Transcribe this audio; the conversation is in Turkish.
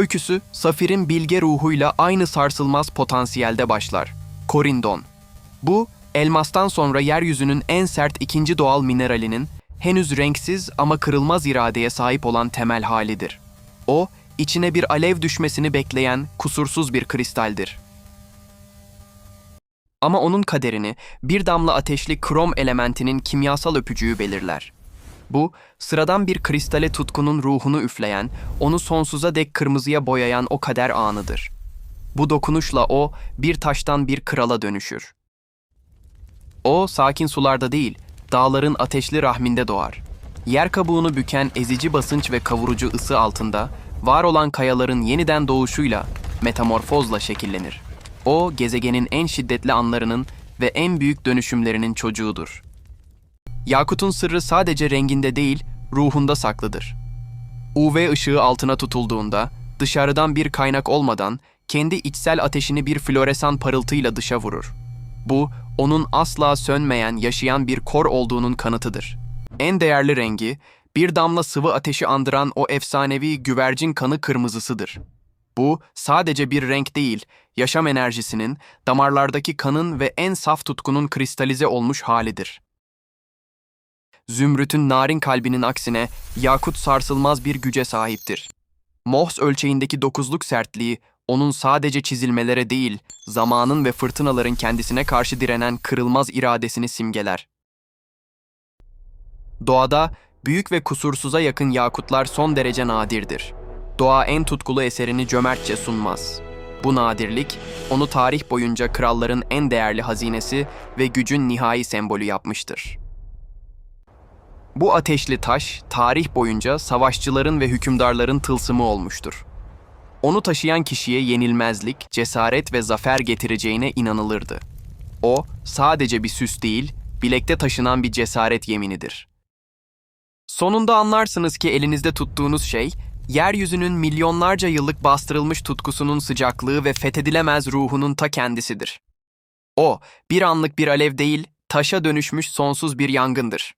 Öyküsü, Safir'in bilge ruhuyla aynı sarsılmaz potansiyelde başlar. Korindon. Bu, elmastan sonra yeryüzünün en sert ikinci doğal mineralinin henüz renksiz ama kırılmaz iradeye sahip olan temel halidir. O, içine bir alev düşmesini bekleyen kusursuz bir kristaldir. Ama onun kaderini bir damla ateşli krom elementinin kimyasal öpücüğü belirler. Bu, sıradan bir kristale tutkunun ruhunu üfleyen, onu sonsuza dek kırmızıya boyayan o kader anıdır. Bu dokunuşla o, bir taştan bir krala dönüşür. O, sakin sularda değil, dağların ateşli rahminde doğar. Yer kabuğunu büken ezici basınç ve kavurucu ısı altında, var olan kayaların yeniden doğuşuyla, metamorfozla şekillenir. O, gezegenin en şiddetli anlarının ve en büyük dönüşümlerinin çocuğudur. Yakut'un sırrı sadece renginde değil, ruhunda saklıdır. UV ışığı altına tutulduğunda, dışarıdan bir kaynak olmadan, kendi içsel ateşini bir floresan parıltıyla dışa vurur. Bu, onun asla sönmeyen, yaşayan bir kor olduğunun kanıtıdır. En değerli rengi, bir damla sıvı ateşi andıran o efsanevi güvercin kanı kırmızısıdır. Bu, sadece bir renk değil, yaşam enerjisinin, damarlardaki kanın ve en saf tutkunun kristalize olmuş halidir. Zümrüt'ün narin kalbinin aksine yakut sarsılmaz bir güce sahiptir. Mohs ölçeğindeki dokuzluk sertliği onun sadece çizilmelere değil, zamanın ve fırtınaların kendisine karşı direnen kırılmaz iradesini simgeler. Doğada büyük ve kusursuza yakın yakutlar son derece nadirdir. Doğa en tutkulu eserini cömertçe sunmaz. Bu nadirlik, onu tarih boyunca kralların en değerli hazinesi ve gücün nihai sembolü yapmıştır. Bu ateşli taş, tarih boyunca savaşçıların ve hükümdarların tılsımı olmuştur. Onu taşıyan kişiye yenilmezlik, cesaret ve zafer getireceğine inanılırdı. O, sadece bir süs değil, bilekte taşınan bir cesaret yeminidir. Sonunda anlarsınız ki elinizde tuttuğunuz şey, yeryüzünün milyonlarca yıllık bastırılmış tutkusunun sıcaklığı ve fethedilemez ruhunun ta kendisidir. O, bir anlık bir alev değil, taşa dönüşmüş sonsuz bir yangındır.